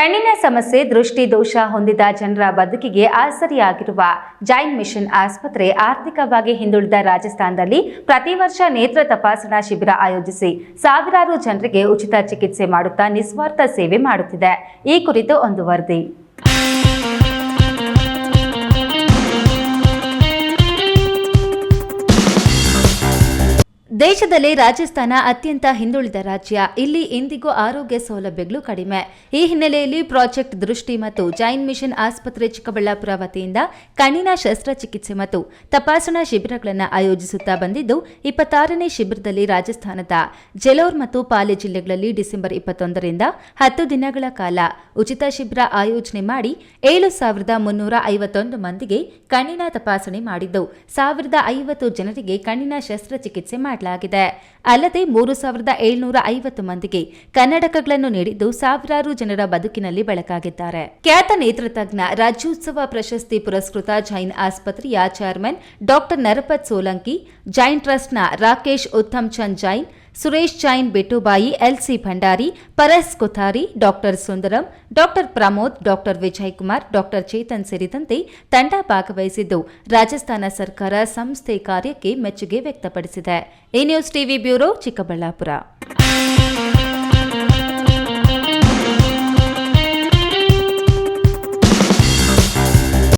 ಕಣ್ಣಿನ ಸಮಸ್ಯೆ, ದೃಷ್ಟಿ ದೋಷ ಹೊಂದಿದ ಜನರ ಬದುಕಿಗೆ ಆಸರಿಯಾಗಿರುವ ಜೈನ್ ಮಿಷನ್ ಆಸ್ಪತ್ರೆ ಆರ್ಥಿಕವಾಗಿ ಹಿಂದುಳಿದ ರಾಜಸ್ಥಾನದಲ್ಲಿ ಪ್ರತಿ ವರ್ಷ ನೇತ್ರ ತಪಾಸಣಾ ಶಿಬಿರ ಆಯೋಜಿಸಿ ಸಾವಿರಾರು ಜನರಿಗೆ ಉಚಿತ ಚಿಕಿತ್ಸೆ ಮಾಡುತ್ತಾ ನಿಸ್ವಾರ್ಥ ಸೇವೆ ಮಾಡುತ್ತಿದೆ. ಈ ಕುರಿತು ಒಂದು ವರದಿ. ದೇಶದಲ್ಲಿ ರಾಜಸ್ಥಾನ ಅತ್ಯಂತ ಹಿಂದುಳಿದ ರಾಜ್ಯ. ಇಲ್ಲಿ ಇಂದಿಗೂ ಆರೋಗ್ಯ ಸೌಲಭ್ಯಗಳು ಕಡಿಮೆ. ಈ ಹಿನ್ನೆಲೆಯಲ್ಲಿ ಪ್ರಾಜೆಕ್ಟ್ ದೃಷ್ಟಿ ಮತ್ತು ಜೈನ್ ಮಿಷನ್ ಆಸ್ಪತ್ರೆ ಚಿಕ್ಕಬಳ್ಳಾಪುರ ವತಿಯಿಂದ ಕಣ್ಣಿನ ಶಸ್ತ್ರಚಿಕಿತ್ಸೆ ಮತ್ತು ತಪಾಸಣಾ ಶಿಬಿರಗಳನ್ನು ಆಯೋಜಿಸುತ್ತಾ ಬಂದಿದ್ದು, ಇಪ್ಪತ್ತಾರನೇ ಶಿಬಿರದಲ್ಲಿ ರಾಜಸ್ಥಾನದ ಜಲೋರ್ ಮತ್ತು ಪಾಲೆ ಜಿಲ್ಲೆಗಳಲ್ಲಿ ಡಿಸೆಂಬರ್ ಇಪ್ಪತ್ತೊಂದರಿಂದ ಹತ್ತು ದಿನಗಳ ಕಾಲ ಉಚಿತ ಶಿಬಿರ ಆಯೋಜನೆ ಮಾಡಿ ಏಳು ಸಾವಿರದ ಮುನ್ನೂರ ಐವತ್ತೊಂದು ಮಂದಿಗೆ ಕಣ್ಣಿನ ತಪಾಸಣೆ ಮಾಡಿದ್ದು, ಸಾವಿರದ ಐವತ್ತು ಜನರಿಗೆ ಕಣ್ಣಿನ ಶಸ್ತ್ರಚಿಕಿತ್ಸೆ ಮಾಡಲಾಗಿದೆ. ಅಲ್ಲದೆ ಮೂರು ಸಾವಿರದ ಏಳ್ನೂರ ಐವತ್ತು ಮಂದಿಗೆ ಕನ್ನಡಕಗಳನ್ನು ನೀಡಿದ್ದು ಸಾವಿರಾರು ಜನರ ಬದುಕಿನಲ್ಲಿ ಬೆಳಕಾಗಿದ್ದಾರೆ. ಖ್ಯಾತ ನೇತ್ರತಜ್ಞ ರಾಜ್ಯೋತ್ಸವ ಪ್ರಶಸ್ತಿ ಪುರಸ್ಕೃತ ಜೈನ್ ಆಸ್ಪತ್ರೆಯ ಚೇರ್ಮನ್ ಡಾಕ್ಟರ್ ನರಪತ್ ಸೋಲಂಕಿ, ಜೈನ್ ಟ್ರಸ್ಟ್ನ Rakesh Uttam Chand Jain Suresh Jain ಬಿಟ್ಟುಬಾಯಿ L C Bhandari, Paras Kothari doctor Sundaram, doctor Pramod, doctor Vijay Kumar doctor Chetan ಸೇರಿದಂತೆ ತಂಡ ಭಾಗವಹಿಸಿದ್ದು. ರಾಜಸ್ಥಾನ ಸರ್ಕಾರ ಸಂಸ್ಥೆ ಕಾರ್ಯಕ್ಕೆ ಮೆಚ್ಚುಗೆ ವ್ಯಕ್ತಪಡಿಸಿದೆ. A news TV bureau Chikkaballapur.